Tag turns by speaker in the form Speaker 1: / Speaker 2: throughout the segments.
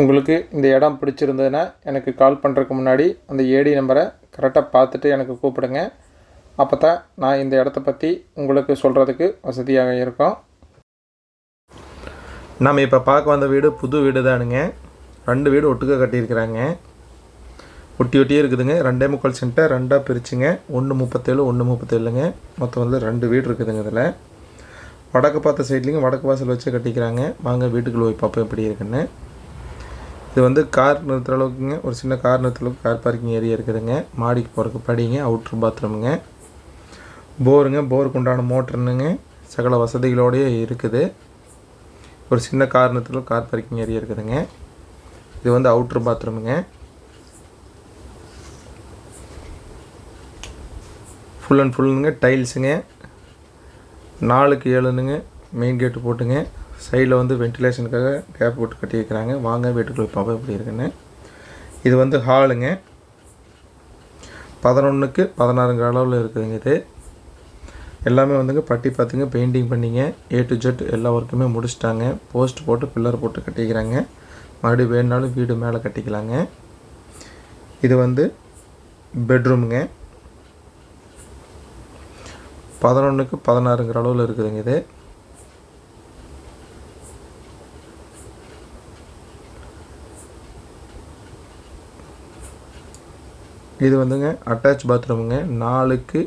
Speaker 1: உங்களுக்கு இந்த இடம் பிடிச்சிருந்ததுன்னா எனக்கு கால் பண்ணுறதுக்கு முன்னாடி அந்த ஏடி நம்பரை கரெக்டாக பார்த்துட்டு எனக்கு கூப்பிடுங்க. அப்போ தான் நான் இந்த இடத்த பற்றி உங்களுக்கு சொல்கிறதுக்கு வசதியாக இருக்கும். நம்ம இப்போ பார்க்க வந்த வீடு புது வீடு தானுங்க ரெண்டு வீடு ஒட்டுக்க கட்டியிருக்கிறாங்க. ஒட்டி ஒட்டியே இருக்குதுங்க. ரெண்டே முக்கால் சென்ட்டை ரெண்டாக பிரிச்சுங்க. ஒன்று முப்பத்தேழு ஒன்று முப்பத்தேழுங்க. மொத்தம் வந்து ரெண்டு வீடு இருக்குதுங்க இதில். வடக்கு பார்த்த சைட்லேயும் வடக்கு வாசல் வச்சு கட்டிக்கிறாங்க. வாங்க வீட்டுக்குள்ளே போய் பார்ப்போம் எப்படி இருக்குன்னு. இது வந்து கார் நிறுத்துகிற அளவுக்குங்க. ஒரு சின்ன கார் நிறுத்துற அளவுக்கு கார் பார்க்கிங் ஏரியா இருக்குதுங்க. மாடிக்கு போகிறக்கு படிங்க அவுட்ரு பாத்ரூமுங்க போருங்க போருக்கு உண்டான மோட்டர்னுங்க சகல வசதிகளோடையே இருக்குது. ஒரு சின்ன கார் நிறுத்துற கார் பார்க்கிங் ஏரியா இருக்குதுங்க. இது வந்து அவுட்ரு பாத்ரூமுங்க ஃபுல் அண்ட் ஃபுல்லுங்க டைல்ஸுங்க நாலுக்கு ஏழுனுங்க மெயின் கேட்டு போட்டுங்க. சைடில் வந்து வென்டிலேஷனுக்காக கேப் போட்டு கட்டி வைக்கிறாங்க. வாங்க வீட்டுக்குள்ளே பார்ப்போம் எப்படி இருக்குன்னு. இது வந்து ஹாலுங்க. பதினொன்றுக்கு பதினாறுங்க அளவில் இருக்குதுங்க இது. எல்லாமே வந்துங்க பட்டி பார்த்துங்க பெயிண்டிங் பண்ணிங்க. ஏ டு ஜெட் எல்லா ஒர்க்குமே முடிச்சிட்டாங்க. போஸ்ட் போட்டு பில்லர் போட்டு கட்டிக்கிறாங்க மறுபடியும் வேணுனாலும் வீடு மேலே கட்டிக்கலாங்க. இது வந்து பெட்ரூமுங்க பதினொன்றுக்கு பதினாறுங்கிற அளவில் இருக்குதுங்க இது. இது வந்துங்க அட்டாச் பாத்ரூமுங்க நாலுக்கு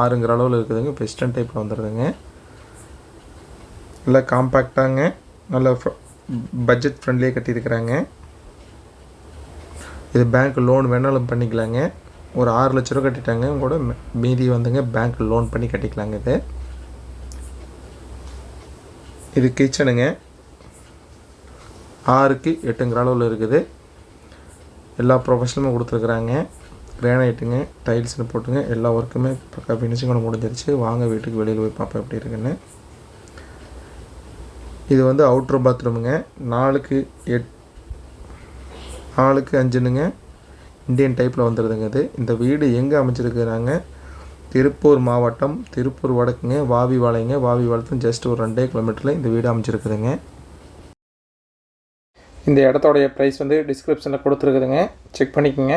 Speaker 1: ஆறுங்கிற அளவில் இருக்குதுங்க. வெஸ்டர்ன் டைப்பில் வந்துடுதுங்க நல்லா காம்பேக்டாங்க நல்ல பட்ஜெட் ஃப்ரெண்ட்லியாக கட்டியிருக்கிறாங்க. இது பேங்க் லோன் வேணாலும் பண்ணிக்கலாங்க. ஒரு ஆறு லட்ச ரூபா கட்டிட்டாங்க. கூட மீதி வந்துங்க பேங்க் லோன் பண்ணி கட்டிக்கலாங்க இது. இது கிச்சனுங்க ஆறுக்கு எட்டுங்கிற அளவில் இருக்குது. எல்லா ப்ரொஃபஷனலுமே கொடுத்துருக்குறாங்க. கிரானைட்டுங்க டைல்ஸ்னு போட்டுங்க எல்லா ஒர்க்குமே பக்கா ஃபினிஷிங் கூட முடிஞ்சிருச்சு. வாங்க வீட்டுக்கு வெளியில் போய் பார்ப்பேன் எப்படி இருக்குன்னு. இது வந்து அவுட்ரு பாத்ரூமுங்க நாலுக்கு எட் நாலுக்கு அஞ்சுனுங்க இந்தியன் டைப்பில் வந்துடுதுங்க இது. இந்த வீடு எங்கே அமைச்சிருக்கிறாங்க? திருப்பூர் மாவட்டம் திருப்பூர் வடக்குங்க வாவி வாழைங்க வாவி வாழத்தும் ஜஸ்ட் ஒரு ரெண்டே கிலோமீட்டரில் இந்த வீடு அமைச்சிருக்குதுங்க. இந்த இடத்தோடைய ப்ரைஸ் வந்து டிஸ்கிரிப்ஷனில் கொடுத்துருக்குதுங்க. செக் பண்ணிக்கோங்க.